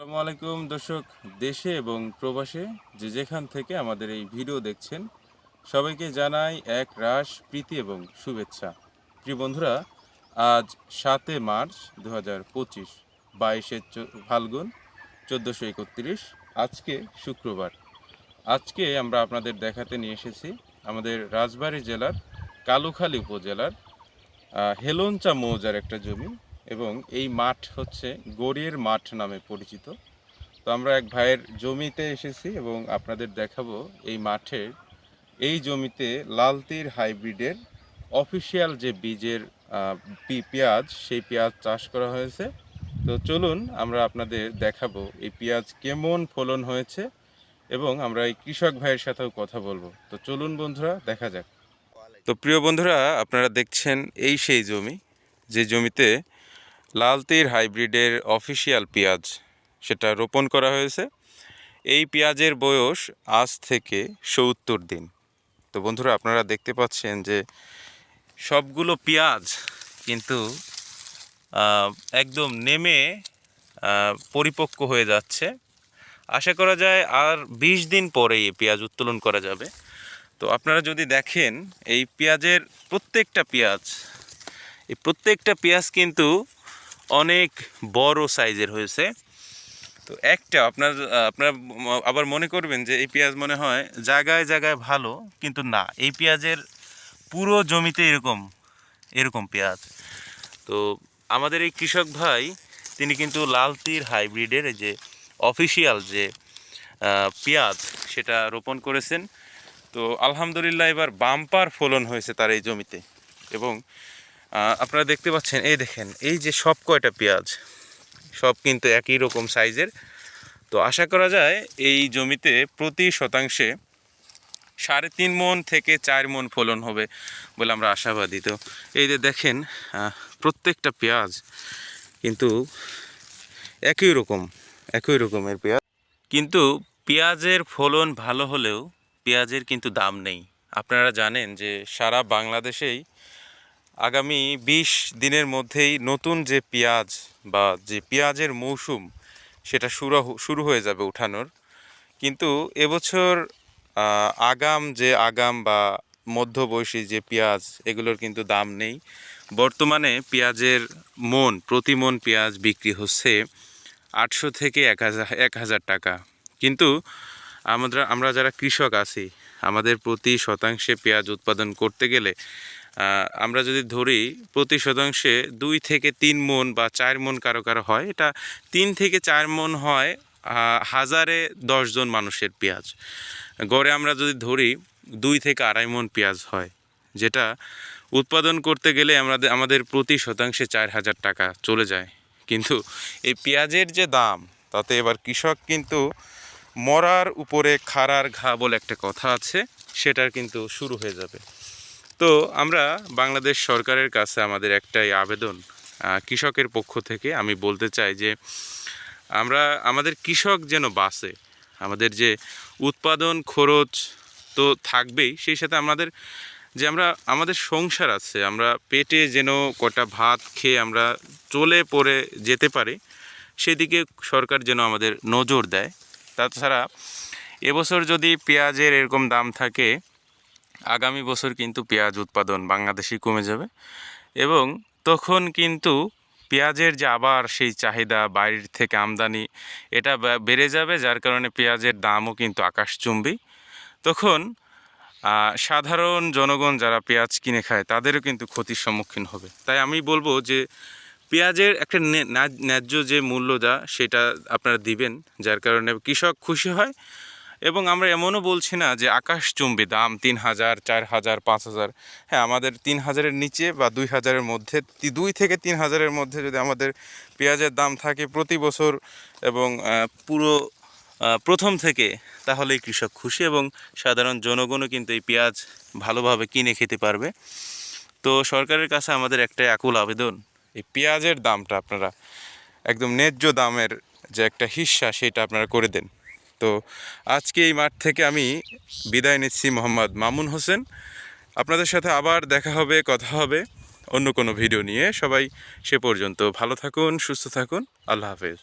আসসালামু আলাইকুম দর্শক দেশে এবং প্রবাসে যে যেখান থেকে আমাদের এই ভিডিও দেখছেন সবাইকে জানাই এক রাস প্রীতি এবং শুভেচ্ছা। প্রিয় বন্ধুরা আজ সাতে মার্চ দু হাজার পঁচিশ বাইশে ফাল্গুন চোদ্দোশো একত্রিশ আজকে শুক্রবার। আজকে আমরা আপনাদের দেখাতে নিয়ে এসেছি আমাদের রাজবাড়ী জেলার কালুখালী উপজেলার আহ, হেলনচা মৌজার একটা জমি। এবং এই মাঠ হচ্ছে গড়িয়ের মাঠ নামে পরিচিত। তো আমরা এক ভাইয়ের জমিতে এসেছি এবং আপনাদের দেখাবো এই মাঠের, এই জমিতে লালতির হাইব্রিডের অফিসিয়াল যে বীজের পেঁয়াজ, সেই পেঁয়াজ চাষ করা হয়েছে। তো চলুন আমরা আপনাদের দেখাবো এই পেঁয়াজ কেমন ফলন হয়েছে এবং আমরা এই কৃষক ভাইয়ের সাথেও কথা বলব। তো চলুন বন্ধুরা, দেখা যাক। তো প্রিয় বন্ধুরা, আপনারা দেখছেন এই সেই জমি, যে জমিতে লালতির হাইব্রিডের অফিসিয়াল পেঁয়াজ, সেটা রোপণ করা হয়েছে। এই পেঁয়াজের বয়স আজ থেকে সত্তর দিন। তো বন্ধুরা, আপনারা দেখতে পাচ্ছেন যে সবগুলো পেঁয়াজ কিন্তু একদম নেমে পরিপক্ক হয়ে যাচ্ছে। আশা করা যায় আর বিশ দিন পরেই এই পেঁয়াজ উত্তোলন করা যাবে। তো আপনারা যদি দেখেন, এই পেঁয়াজের প্রত্যেকটা পেঁয়াজ, এই প্রত্যেকটা পেঁয়াজ কিন্তু অনেক বড় সাইজের হয়েছে। তো একটা আপনার আপনার আবার মনে করবেন যে এই পেঁয়াজ মনে হয় জায়গায় জায়গায় ভালো, কিন্তু না, এই পেঁয়াজের পুরো জমিতে এরকম এরকম পেঁয়াজ। তো আমাদের এই কৃষক ভাই, তিনি কিন্তু লালতির হাইব্রিডের যে অফিসিয়াল যে পেঁয়াজ, সেটা রোপণ করেছেন। তো আলহামদুলিল্লাহ এবার বাম্পার ফলন হয়েছে তার এই জমিতে। এবং আপনারা দেখতে পাচ্ছেন, এই দেখেন, এই যে সব কয়টা পেঁয়াজ, সব কিন্তু একই রকম সাইজের। তো আশা করা যায় এই জমিতে প্রতি শতাংশে সাড়ে তিন মন থেকে চার মন ফলন হবে বলে আমরা আশাবাদী। তো এই যে দেখেন প্রত্যেকটা পেঁয়াজ কিন্তু একই রকম, একই রকমের পেঁয়াজ। কিন্তু পেঁয়াজের ফলন ভালো হলেও পেঁয়াজের কিন্তু দাম নেই। আপনারা জানেন যে সারা বাংলাদেশেই আগামী বিশ দিনের মধ্যেই নতুন যে পেঁয়াজ বা যে পেঁয়াজের মৌসুম, সেটা শুরু শুরু হয়ে যাবে উঠানোর। কিন্তু এবছর আগাম যে আগাম বা মধ্যবয়সী যে পেঁয়াজ, এগুলোর কিন্তু দাম নেই। বর্তমানে পেঁয়াজের মন, প্রতি মন পেঁয়াজ বিক্রি হচ্ছে আটশো থেকে এক হাজার এক হাজার টাকা। কিন্তু আমরা আমরা যারা কৃষক আছি, আমাদের প্রতি শতাংশে পেঁয়াজ উৎপাদন করতে গেলে আমরা যদি ধরি প্রতি শতাংশে দুই থেকে তিন মন বা চার মন কারও কারও হয়। এটা তিন থেকে চার মন হয় হাজারে দশজন মানুষের পেঁয়াজ। গড়ে আমরা যদি ধরি, দুই থেকে আড়াই মন পেঁয়াজ হয়, যেটা উৎপাদন করতে গেলে আমাদের আমাদের প্রতি শতাংশে চার হাজার টাকা চলে যায়। কিন্তু এই পেঁয়াজের যে দাম, তাতে এবার কৃষক কিন্তু মরার উপরে খাড়ার ঘা বলে একটা কথা আছে, সেটার কিন্তু শুরু হয়ে যাবে। তো আমরা বাংলাদেশ সরকারের কাছে আমাদের একটাই আবেদন কৃষকের পক্ষ থেকে আমি বলতে চাই যে, আমরা, আমাদের কৃষক যেন বাঁচে, আমাদের যে উৎপাদন, খরচ তো থাকবেই, সেই সাথে আমাদের, যে আমরা, আমাদের সংসার আছে, আমরা পেটে যেন কটা ভাত খেয়ে আমরা চলে পড়ে যেতে পারি, সেদিকে সরকার যেন আমাদের নজর দেয়। তাছাড়া এবছর যদি পেঁয়াজের এরকম দাম থাকে আগামী বছর কিন্তু পেঁয়াজ উৎপাদন বাংলাদেশেই কমে যাবে এবং তখন কিন্তু পেঁয়াজের যে আবার সেই চাহিদা বাইরের থেকে আমদানি, এটা বেড়ে যাবে, যার কারণে পেঁয়াজের দামও কিন্তু আকাশচুম্বী তখন সাধারণ জনগণ যারা পেঁয়াজ কিনে খায়, তাদেরও কিন্তু ক্ষতির সম্মুখীন হবে। তাই আমি বলব যে, পেঁয়াজের একটা ন্যা- ন্যা- ন্যায্য যে মূল্য যা, সেটা আপনারা দিবেন, যার কারণে কৃষক খুশি হয়। এবং আমরা এমনও বলছি না যে আকাশচুম্বী দাম তিন হাজার, চার হাজার, পাঁচ হাজার। হ্যাঁ আমাদের তিন হাজারের নিচে বা দুই হাজারের মধ্যে দুই থেকে তিন হাজারের মধ্যে যদি আমাদের পেঁয়াজের দাম থাকে প্রতি বছর এবং পুরো প্রথম থেকে, তাহলেই কৃষক খুশি এবং সাধারণ জনগণও কিন্তু এই পেঁয়াজ ভালোভাবে কিনে খেতে পারবে। তো সরকারের কাছে আমাদের একটা আকুল আবেদন, এই পেঁয়াজের দামটা আপনারা, একদম ন্যায্য দামের যে একটা হিস্সা, সেটা আপনারা করে দেন। তো আজকে এই মাঠ থেকে আমি বিদায় নিচ্ছি মোহাম্মদ মামুন হোসেন। আপনাদের সাথে আবার দেখা হবে, কথা হবে, অন্য কোনো ভিডিও নিয়ে। সবাই সে পর্যন্ত ভালো থাকুন, সুস্থ থাকুন। আল্লাহ হাফেজ।